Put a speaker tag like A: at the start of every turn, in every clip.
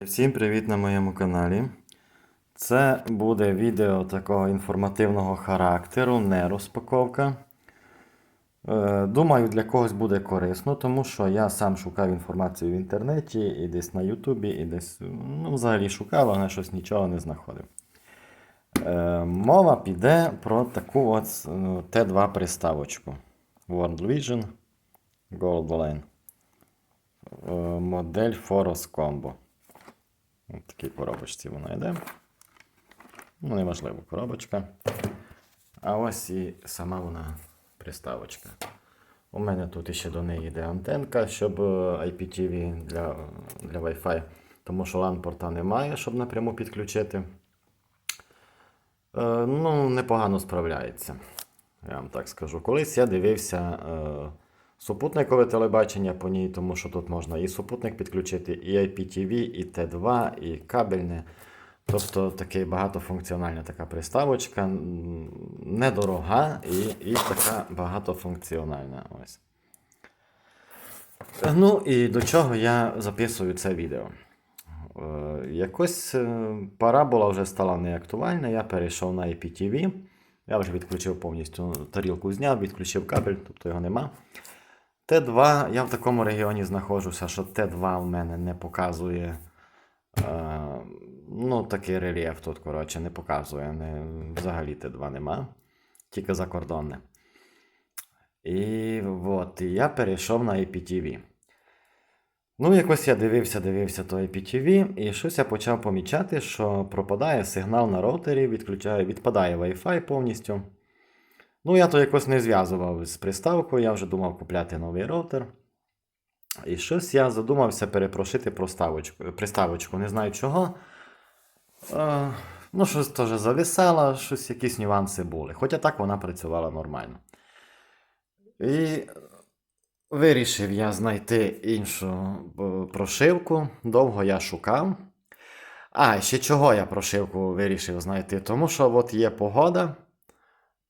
A: Всім привіт на моєму каналі. Це буде відео такого інформативного характеру, не розпаковка. Е, Думаю, для когось буде корисно, тому що я сам шукав інформацію в інтернеті, і десь на Ютубі, і десь ну, взагалі шукав, але щось нічого не знаходив. Е, Мова піде про таку от ну, Т2 приставочку. World Vision Gold Line. Е, Модель Foros Combo. Ось такій коробочці вона йде. Ну, неважливо, коробочка. А ось і сама вона приставочка. У мене тут ще до неї йде антенка, щоб е, IPTV для, для Wi-Fi, тому що LAN-порта немає, щоб напряму підключити. Е, ну, непогано справляється. Я вам так скажу. Колись я дивився е, супутникове телебачення по ній, тому що тут можна і супутник підключити, і IPTV, і Т2, і кабельне. Тобто такий багатофункціональна така приставочка, недорога і, і така багатофункціональна. Ось. Ну і до чого я записую це відео. Е, Якось е, парабола вже стала неактуальна, я перейшов на IPTV. Я вже відключив повністю тарілку зняв, відключив кабель, тобто його нема. Т2, я в такому регіоні знаходжуся, що Т2 в мене не показує. Е, ну, такий рельєф тут, коротше, не показує. Не, взагалі Т2 нема. Тільки закордонне. І от, я перейшов на IPTV. Ну, якось я дивився, дивився то IPTV, і щось я почав помічати, що пропадає сигнал на роутері, відключає, відпадає Wi-Fi повністю. Ну, я то якось не зв'язував з приставкою, я вже думав купляти новий роутер. І щось я задумався перепрошити приставочку, не знаю чого. Е, ну, щось теж зависало, щось якісь нюанси були. Хоча так вона працювала нормально. І вирішив я знайти іншу е, прошивку. Довго я шукав. А, ще чого я прошивку вирішив знайти? Тому що от є погода.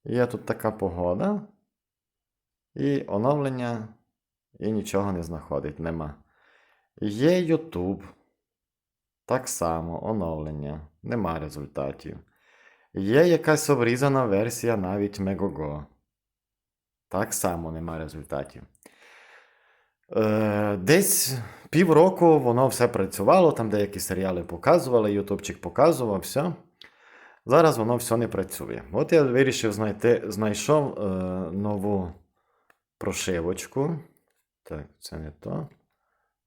A: Є тут така погода. І оновлення, і нічого не знаходить, нема. Є YouTube. Так само, оновлення. Нема результатів. Є якась обрізана версія навіть Megogo. Так само нема результатів. Е, десь півроку воно все працювало, там деякі серіали показували, ютубчик показував, все. Зараз воно все не працює. От я вирішив знайти, знайшов е, нову прошивочку. Так, це не то.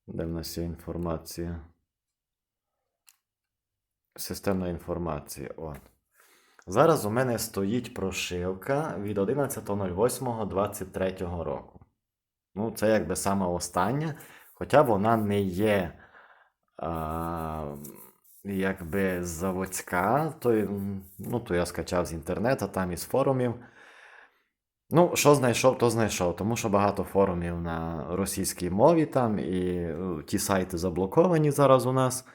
A: Де в нас є інформація? Системна інформація. От. Зараз у мене стоїть прошивка від 11.08.23 року. Ну, це якби саме остання, хоча вона не є якби заводська, то, ну, то я скачав з інтернету, там із форумів. Ну, що знайшов, то знайшов, тому що багато форумів на російській мові там, і е, ті сайти заблоковані зараз у нас.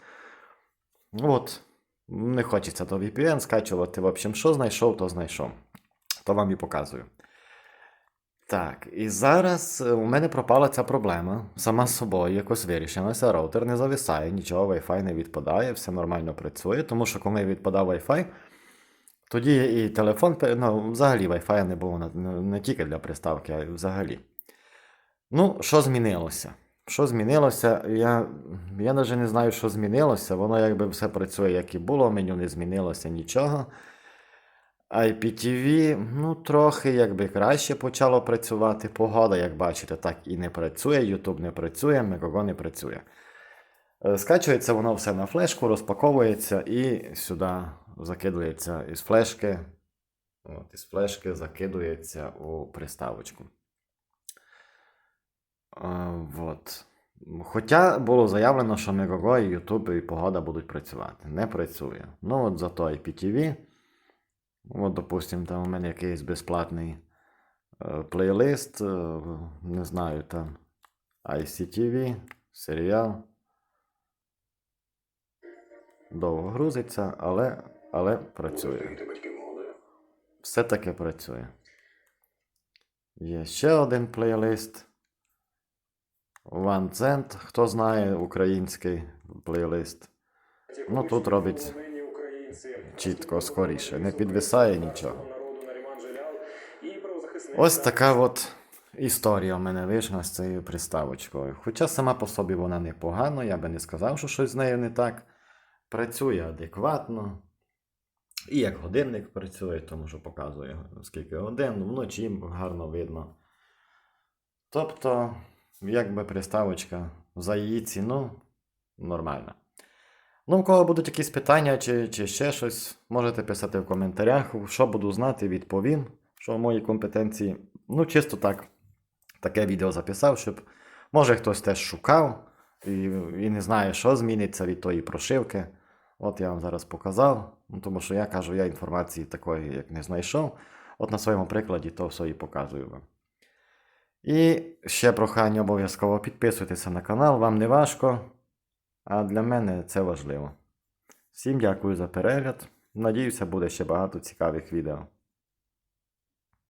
A: От, не хочеться то VPN скачувати. В общем, що знайшов, то знайшов. То вам і показую. Так, і зараз е, у мене пропала ця проблема. Сама з собою якось вирішилася. Роутер не зависає, нічого, Wi-Fi не відпадає, все нормально працює. Тому що коли відпадав Wi-Fi, тоді і телефон, ну, взагалі Wi-Fi не було не, тільки для приставки, а й взагалі. Ну, що змінилося? Що змінилося? Я, я навіть не знаю, що змінилося. Воно якби все працює, як і було, меню не змінилося нічого. IPTV, ну, трохи якби краще почало працювати. Погода, як бачите, так і не працює. YouTube не працює, Megogo не працює. Е, Скачується воно все на флешку, розпаковується і сюди закидується із флешки. От, із флешки закидується у приставочку. Е, Вот. Хоча було заявлено, що Megogo і YouTube і погода будуть працювати. Не працює. Ну, от зато IPTV. От, допустим, там у мене якийсь безплатний е, плейлист, е, не знаю, там ICTV, серіал. Довго грузиться, але, але працює. Все таки працює. Є ще один плейлист. One Cent, хто знає український плейлист. Ну тут робить чітко, скоріше, не підвисає нічого. Ось така от історія у мене вийшла з цією приставочкою. Хоча сама по собі вона непогана, я би не сказав, що щось з нею не так. Працює адекватно. І як годинник працює, тому що показує скільки годин, вночі гарно видно. Тобто, якби приставочка за її ціну нормальна. Ну, у кого будуть якісь питання чи, чи ще щось, можете писати в коментарях. Що буду знати, відповім, що в моїй компетенції. Ну, чисто так, таке відео записав, щоб може хтось теж шукав і, і не знає, що зміниться від тої прошивки. От я вам зараз показав, ну, тому що я кажу, я інформації такої як не знайшов. От на своєму прикладі то все і показую вам. І ще прохання обов'язково підписуйтеся на канал, вам не важко, а для мене це важливо. Всім дякую за перегляд. Надіюся, буде ще багато цікавих відео.